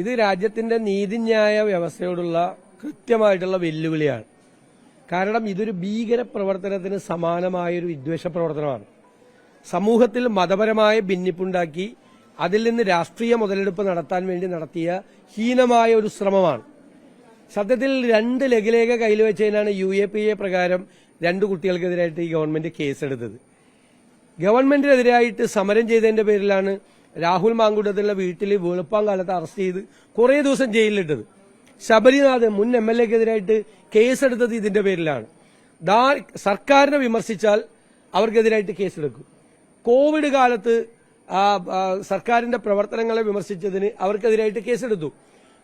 ഇത് രാജ്യത്തിന്റെ നീതിന്യായ വ്യവസ്ഥയോടുള്ള കൃത്യമായിട്ടുള്ള വെല്ലുവിളിയാണ്. കാരണം ഇതൊരു ഭീകര പ്രവർത്തനത്തിന് സമാനമായൊരു വിദ്വേഷ പ്രവർത്തനമാണ്. സമൂഹത്തിൽ മതപരമായ ഭിന്നിപ്പുണ്ടാക്കി അതിൽ നിന്ന് രാഷ്ട്രീയ മുതലെടുപ്പ് നടത്താൻ വേണ്ടി നടത്തിയ ഹീനമായ ഒരു ശ്രമമാണ്. സത്യത്തിൽ രണ്ട് ലഘുലേഖ കയ്യിൽ വെച്ചതിനാണ് യു എ പി എ പ്രകാരം രണ്ട് കുട്ടികൾക്കെതിരായിട്ട് ഈ ഗവൺമെന്റ് കേസെടുത്തത്. ഗവൺമെന്റിനെതിരായിട്ട് സമരം ചെയ്തതിന്റെ പേരിലാണ് രാഹുൽ മാങ്കുട്ടത്തിലെ വീട്ടിൽ വെളുപ്പാങ്കാലത്ത് അറസ്റ്റ് ചെയ്ത് കുറേ ദിവസം ജയിലിലിട്ടത്. ശബരിനാഥ് മുൻ എം എൽ എക്കെതിരായിട്ട് കേസെടുത്തത് ഇതിന്റെ പേരിലാണ്. സർക്കാരിനെ വിമർശിച്ചാൽ അവർക്കെതിരായിട്ട് കേസെടുക്കും. കോവിഡ് കാലത്ത് സർക്കാരിന്റെ പ്രവർത്തനങ്ങളെ വിമർശിച്ചതിന് അവർക്കെതിരായിട്ട് കേസെടുത്തു.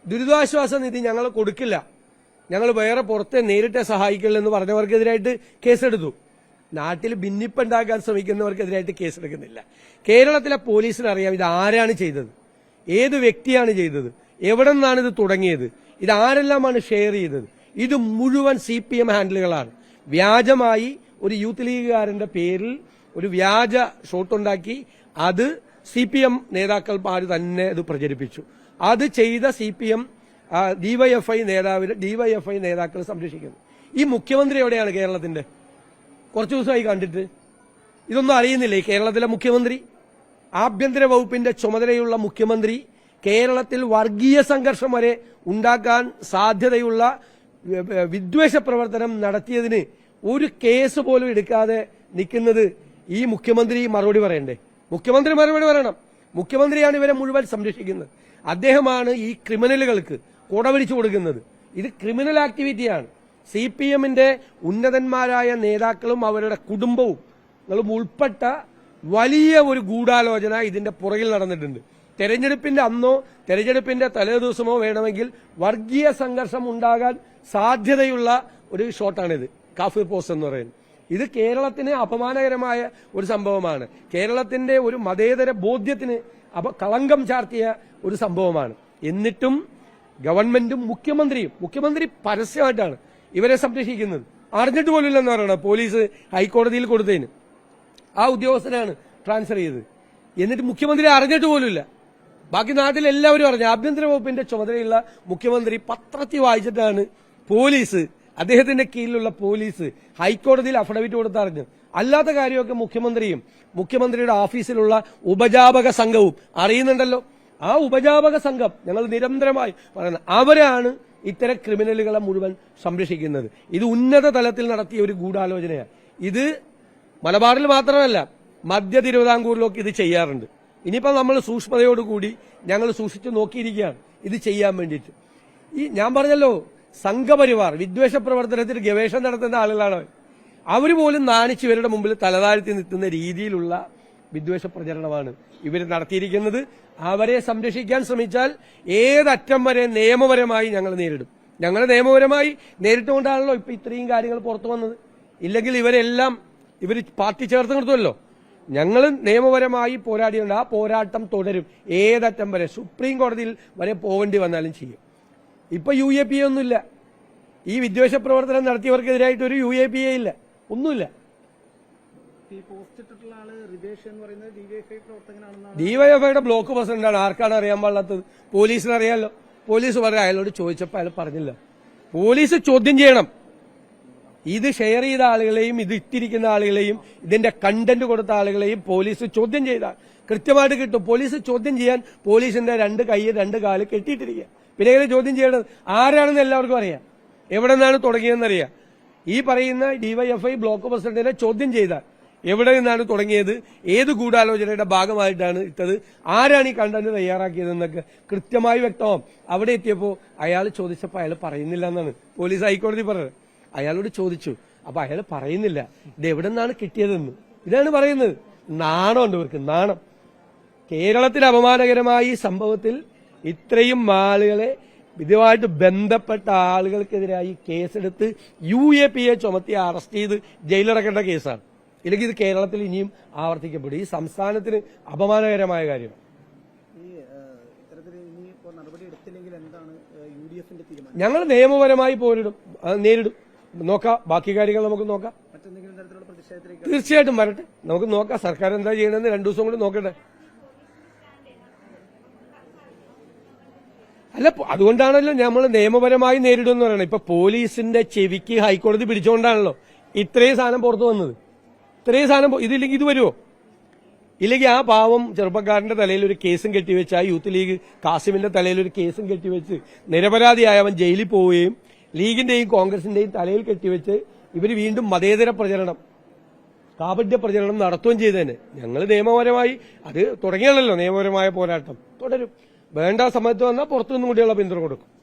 ദുരിതാശ്വാസ നിധി ഞങ്ങൾ കൊടുക്കില്ല. ഞങ്ങൾ വേറെ പുറത്തെ നേരിട്ട് സഹായിക്കില്ല എന്ന് പറഞ്ഞവർക്കെതിരായിട്ട് കേസെടുത്തു. നാട്ടിൽ ഭിന്നിപ്പുണ്ടാക്കാൻ ശ്രമിക്കുന്നവർക്കെതിരായിട്ട് കേസെടുക്കുന്നില്ല. കേരളത്തിലെ പോലീസിന് അറിയാം ഇത് ആരാണ് ചെയ്തത്. ഏത് വ്യക്തിയാണ് ചെയ്തത്. എവിടെ നിന്നാണ് ഇത് തുടങ്ങിയത്. ഇത് ആരെല്ലാമാണ് ഷെയർ ചെയ്തത്. ഇത് മുഴുവൻ സി പി എം ഹാൻഡിലുകളാണ്. വ്യാജമായി ഒരു യൂത്ത് ലീഗുകാരന്റെ പേരിൽ ഒരു വ്യാജ ഷോട്ടുണ്ടാക്കി അത് സി പി എം നേതാക്കൾ നേതാക്കന്മാർ തന്നെ അത് പ്രചരിപ്പിച്ചു. അത് ചെയ്ത സി പി എം ഡിവൈഎഫ്ഐ നേതാവിന് ഡിവൈഎഫ്ഐ നേതാക്കൾ സംരക്ഷിക്കുന്നു. ഈ മുഖ്യമന്ത്രി എവിടെയാണ് കേരളത്തിന്റെ? കുറച്ചു ദിവസമായി കണ്ടിട്ട്. ഇതൊന്നും അറിയുന്നില്ലേ? കേരളത്തിലെ മുഖ്യമന്ത്രി ആഭ്യന്തര വകുപ്പിന്റെ ചുമതലയുള്ള മുഖ്യമന്ത്രി കേരളത്തിൽ വർഗീയ സംഘർഷം വരെ ഉണ്ടാക്കാൻ സാധ്യതയുള്ള വിദ്വേഷ പ്രവർത്തനം നടത്തിയതിന് ഒരു കേസ് പോലും എടുക്കാതെ നിൽക്കുന്നത് ഈ മുഖ്യമന്ത്രി മറുപടി പറയണ്ടേ? മുഖ്യമന്ത്രി മറുപടി പറയണം. മുഖ്യമന്ത്രിയാണ് ഇവരെ മുഴുവൻ സംരക്ഷിക്കുന്നത്. അദ്ദേഹമാണ് ഈ ക്രിമിനലുകൾക്ക് കുടപിടിച്ചു കൊടുക്കുന്നത്. ഇത് ക്രിമിനൽ ആക്ടിവിറ്റിയാണ്. സി പി എമ്മിന്റെ ഉന്നതന്മാരായ നേതാക്കളും അവരുടെ കുടുംബവും ഉൾപ്പെട്ട വലിയ ഒരു ഗൂഢാലോചന ഇതിന്റെ പുറകിൽ നടന്നിട്ടുണ്ട്. തെരഞ്ഞെടുപ്പിന്റെ അന്നോ തെരഞ്ഞെടുപ്പിന്റെ തലേ ദിവസമോ വേണമെങ്കിൽ വർഗീയ സംഘർഷം ഉണ്ടാകാൻ സാധ്യതയുള്ള ഒരു ഷോട്ടാണിത്. കാഫിർ പോസ്റ്റ് എന്ന് പറയുന്നത്. ഇത് കേരളത്തിന് അപമാനകരമായ ഒരു സംഭവമാണ്. കേരളത്തിന്റെ ഒരു മതേതര ബോധ്യത്തിന് അപ കളങ്കം ചാർത്തിയ ഒരു സംഭവമാണ്. എന്നിട്ടും ഗവൺമെന്റും മുഖ്യമന്ത്രിയും മുഖ്യമന്ത്രി പരസ്യമായിട്ടാണ് ഇവരെ സംരക്ഷിക്കുന്നത്. അറിഞ്ഞിട്ട് പോലില്ലെന്ന് പറയണം? പോലീസ് ഹൈക്കോടതിയിൽ കൊടുത്തതിന്. ആ ഉദ്യോഗസ്ഥനാണ് ട്രാൻസ്ഫർ ചെയ്തത്. എന്നിട്ട് മുഖ്യമന്ത്രി അറിഞ്ഞിട്ട് പോലുമില്ല. ബാക്കി നാട്ടിലെല്ലാവരും അറിഞ്ഞു. ആഭ്യന്തര വകുപ്പിന്റെ ചുമതലയുള്ള മുഖ്യമന്ത്രി പത്രത്തിൽ വായിച്ചിട്ടാണ് പോലീസ് അദ്ദേഹത്തിന്റെ കീഴിലുള്ള പോലീസ് ഹൈക്കോടതിയിൽ അഫിഡവിറ്റ് കൊടുത്ത് അറിഞ്ഞു. അല്ലാത്ത കാര്യമൊക്കെ മുഖ്യമന്ത്രിയും മുഖ്യമന്ത്രിയുടെ ഓഫീസിലുള്ള ഉപജാപക സംഘവും അറിയുന്നുണ്ടല്ലോ. ആ ഉപജാപക സംഘം ഞങ്ങൾ നിരന്തരമായി പറയുന്നത് അവരാണ് ഇത്തരം ക്രിമിനലുകളെ മുഴുവൻ സംരക്ഷിക്കുന്നത്. ഇത് ഉന്നത തലത്തിൽ നടത്തിയ ഒരു ഗൂഢാലോചനയാണ്. ഇത് മലബാറിൽ മാത്രമല്ല മധ്യ തിരുവിതാംകൂറിലൊക്കെ ഇത് ചെയ്യാറുണ്ട്. ഇനിയിപ്പോൾ നമ്മൾ സൂക്ഷ്മതയോടുകൂടി ഞങ്ങൾ സൂക്ഷിച്ചു നോക്കിയിരിക്കുകയാണ്. ഇത് ചെയ്യാൻ വേണ്ടിയിട്ട്. ഈ ഞാൻ പറഞ്ഞല്ലോ സംഘപരിവാർ വിദ്വേഷ പ്രവർത്തനത്തിൽ ഗവേഷണം നടത്തുന്ന ആളുകളാണ് അവർ. പോലും നാണിച്ച് ഇവരുടെ മുമ്പിൽ തലതാഴ്ത്തി നിൽക്കുന്ന രീതിയിലുള്ള വിദ്വേഷ പ്രചരണമാണ് ഇവർ നടത്തിയിരിക്കുന്നത്. അവരെ സംരക്ഷിക്കാൻ ശ്രമിച്ചാൽ ഏതറ്റം വരെ നിയമപരമായി ഞങ്ങൾ നേരിടും. ഞങ്ങൾ നിയമപരമായി നേരിട്ടുകൊണ്ടാണല്ലോ ഇപ്പൊ ഇത്രയും കാര്യങ്ങൾ പുറത്തു വന്നത്. ഇല്ലെങ്കിൽ ഇവരെല്ലാം ഇവർ പാർട്ടി ചേർത്ത് നിർത്തുമല്ലോ. ഞങ്ങൾ നിയമപരമായി പോരാടിയുണ്ട് ആ പോരാട്ടം തുടരും. ഏതറ്റം വരെ സുപ്രീം കോടതിയിൽ വരെ പോകേണ്ടി വന്നാലും ചെയ്യും. ഇപ്പൊ യു എ പി എ ഒന്നുമില്ല. ഈ വിദ്വേഷ പ്രവർത്തനം നടത്തിയവർക്കെതിരായിട്ട് ഒരു യു എ പി എ ഇല്ല. ഒന്നുമില്ല. ഡിവൈഎഫ്ഐയുടെ ബ്ലോക്ക് പ്രസിഡന്റാണ് ആർക്കാണ് അറിയാൻ പാടില്ലാത്തത് പോലീസിന് അറിയാമല്ലോ പോലീസ് പറയാം അയാളോട് ചോദിച്ചപ്പോൾ അയാൾ പറഞ്ഞില്ല. പോലീസ് ചോദ്യം ചെയ്യണം. ഇത് ഷെയർ ചെയ്ത ആളുകളെയും ഇത് ഇട്ടിരിക്കുന്ന ആളുകളെയും ഇതിന്റെ കണ്ടന്റ് കൊടുത്ത ആളുകളെയും പോലീസ് ചോദ്യം ചെയ്താൽ കൃത്യമായിട്ട് കിട്ടും. പോലീസ് ചോദ്യം ചെയ്യാൻ പോലീസിന്റെ രണ്ട് കൈ രണ്ട് കാൽ കെട്ടിയിട്ടിരിക്കുക. പിന്നെ എങ്ങനെ ചോദ്യം ചെയ്യണത് ആരാണെന്ന് എല്ലാവർക്കും അറിയാം. എവിടെ നിന്നാണ് തുടങ്ങിയതെന്നറിയാം ഈ പറയുന്ന ഡിവൈഎഫ്ഐ ബ്ലോക്ക് പ്രസിഡന്റിനെ ചോദ്യം ചെയ്താൽ എവിടെ നിന്നാണ് തുടങ്ങിയത്? ഏത് ഗൂഢാലോചനയുടെ ഭാഗമായിട്ടാണ് ഇട്ടത്? ആരാണ് ഈ കണ്ടന്റ് തയ്യാറാക്കിയതെന്നൊക്കെ കൃത്യമായി വ്യക്തമാവും. അവിടെ എത്തിയപ്പോൾ അയാൾ ചോദിച്ചപ്പോൾ അയാൾ പറയുന്നില്ല എന്നാണ്. പോലീസ് ഹൈക്കോടതി പറഞ്ഞത്. അയാളോട് ചോദിച്ചു. അപ്പൊ അയാൾ പറയുന്നില്ല. ഇത് എവിടെ നിന്നാണ് കിട്ടിയതെന്ന്. ഇതാണ് പറയുന്നത്. നാണമുണ്ട് ഇവർക്ക്. നാണം. കേരളത്തിൽ അപമാനകരമായ ഈ സംഭവത്തിൽ ഇത്രയും ആളുകളെ ഇതുമായിട്ട് ബന്ധപ്പെട്ട ആളുകൾക്കെതിരായി കേസെടുത്ത് യു എ പി എ ചുമത്തി അറസ്റ്റ് ചെയ്ത് ജയിലിലടക്കേണ്ട കേസാണ്. ഇല്ലെങ്കിൽ ഇത് കേരളത്തിൽ ഇനിയും ആവർത്തിക്കപ്പെടും. ഈ സംസ്ഥാനത്തിന് അപമാനകരമായ കാര്യമാണ് ഞങ്ങൾ നിയമപരമായി പോരിടും. നേരിടും. നോക്കാം. ബാക്കി കാര്യങ്ങൾ നമുക്ക് നോക്കാം. തീർച്ചയായിട്ടും വരട്ടെ. നമുക്ക് നോക്കാം. സർക്കാർ എന്താ ചെയ്യണമെന്ന് രണ്ടു ദിവസം കൂടി നോക്കട്ടെ. അല്ല അതുകൊണ്ടാണല്ലോ നമ്മൾ നിയമപരമായി നേരിടുമെന്ന് പറയുന്നത് ഇപ്പൊ പോലീസിന്റെ ചെവിക്ക് ഹൈക്കോടതി പിടിച്ചുകൊണ്ടാണല്ലോ ഇത്രയും സാധനം പുറത്തു വന്നത്. ഇത്രയും സാധനം ഇതില്ലെങ്കിൽ ഇത് വരുമോ ഇല്ലെങ്കിൽ ആ പാവം ചെറുപ്പക്കാരന്റെ തലയിൽ ഒരു കേസും കെട്ടിവെച്ച് ആ യൂത്ത് ലീഗ് കാസിമിന്റെ തലയിൽ ഒരു കേസും കെട്ടിവെച്ച് നിരപരാധിയായ അവൻ ജയിലിൽ പോവുകയും ലീഗിന്റെയും കോൺഗ്രസിന്റെയും തലയിൽ കെട്ടിവെച്ച് ഇവർ വീണ്ടും മതേതര പ്രചരണം കാപട്യ പ്രചരണം നടത്തുകയും ചെയ്തേനെ. ഞങ്ങൾ നിയമപരമായി അത് തുടങ്ങിയതല്ലോ നിയമപരമായ പോരാട്ടം. തുടരും. വേണ്ട സമയത്ത് വന്നാൽ പുറത്തുനിന്നും കൂടിയുള്ള പിന്തുണ കൊടുക്കും.